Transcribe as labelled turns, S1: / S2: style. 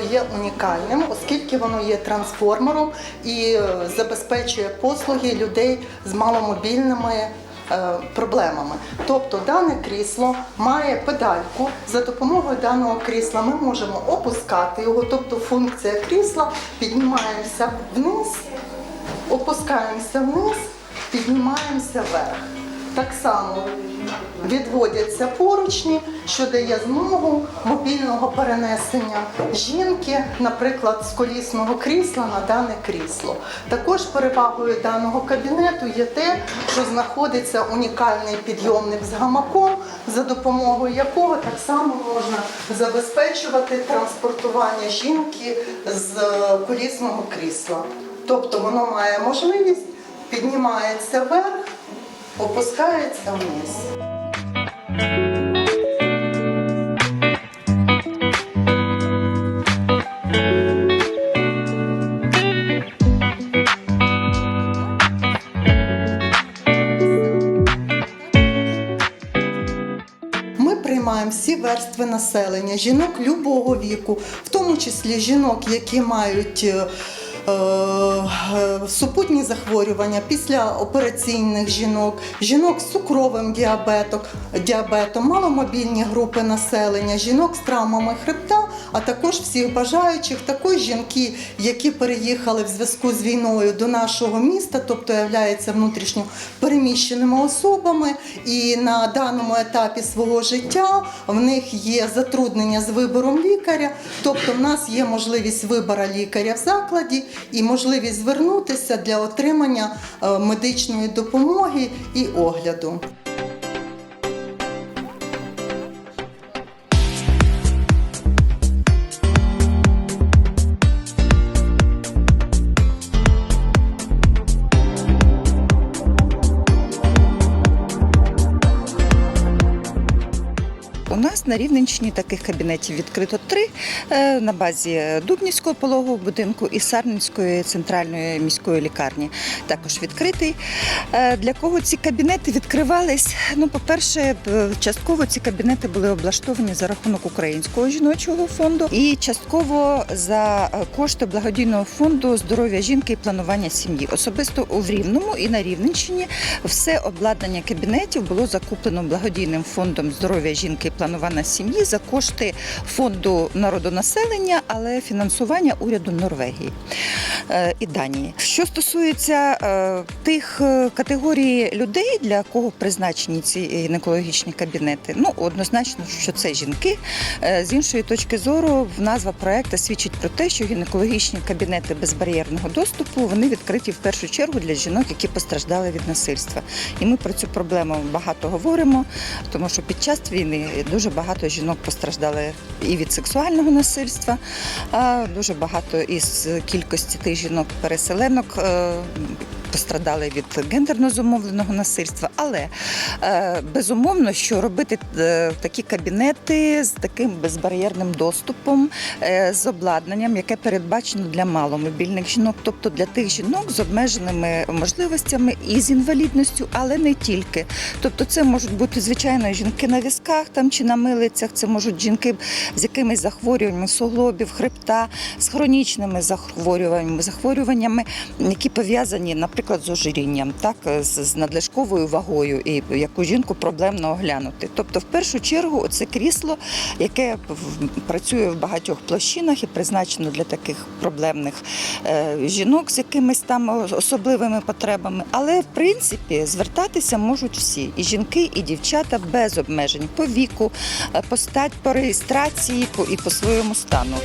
S1: є унікальним, оскільки воно є трансформером і е, забезпечує послуги людей з маломобільними е, проблемами. Тобто дане крісло має педальку. За допомогою даного крісла ми можемо опускати його, тобто функція крісла піднімаємося вниз, опускаємося вниз, піднімаємося вверх. Так само відводяться поручні, що дає змогу мобільного перенесення жінки, наприклад, з колісного крісла на дане крісло. Також перевагою даного кабінету є те, що знаходиться унікальний підйомник з гамаком, за допомогою якого так само можна забезпечувати транспортування жінки з е, колісного крісла. Тобто воно має можливість піднімається вверх, опускається вниз. Ми приймаємо всі верстви населення, жінок любого віку, в тому числі жінок, які мають е, супутні захворювання після операційних жінок, жінок з цукровим діабетом, діабетом, маломобільні групи населення, жінок з травмами хребта, а також всіх бажаючих, також жінки, які переїхали в зв'язку з війною до нашого міста, тобто являються внутрішньо переміщеними особами, і на даному етапі свого життя в них є затруднення з вибором лікаря, тобто в нас є можливість вибору лікаря в закладі і можливість звернутися для отримання е, медичної допомоги і огляду.
S2: У нас на Рівненщині таких кабінетів відкрито три е, на базі Дубнівського пологового будинку і Сарненської центральної міської лікарні. Також відкритий. Е, Для кого ці кабінети відкривались? Ну, по-перше, частково ці кабінети були облаштовані за рахунок Українського жіночого фонду і частково за е, кошти благодійного фонду здоров'я жінки і планування сім'ї. Особисто у Рівному і на Рівненщині все обладнання кабінетів було закуплено благодійним фондом здоров'я жінки і сім'ї за кошти фонду народонаселення, але фінансування уряду Норвегії і Данії. Що стосується е, тих е, категорій людей, для кого призначені ці гінекологічні кабінети, ну однозначно, що це жінки. Е, З іншої точки зору, назва проекту свідчить про те, що гінекологічні кабінети безбар'єрного доступу вони відкриті в першу чергу для жінок, які постраждали від насильства. І ми про цю проблему багато говоримо, тому що під час війни дуже багато жінок постраждали і від сексуального насильства, а дуже багато із кількості тих жінок-переселенок. е, Пострадали від гендерно зумовленого насильства, але е, безумовно, що робити е, такі кабінети з таким безбар'єрним доступом, з обладнанням, яке передбачено для маломобільних жінок, тобто для тих жінок з обмеженими можливостями і з інвалідністю, але не тільки. Тобто, це можуть бути звичайно жінки на візках там чи на милицях, це можуть жінки з якимись захворюваннями суглобів, хребта, з хронічними захворюваннями, захворюваннями, які пов'язані, наприклад, з ожирінням, так з, надлишковою вагою, і яку жінку проблемно оглянути. Тобто, в першу чергу, це крісло, яке працює в багатьох площинах і призначено для таких проблемних е, жінок з якимись там особливими потребами. Але в принципі звертатися можуть всі і жінки, і дівчата без обмежень по віку, е, по стать, по реєстрації і по своєму стану.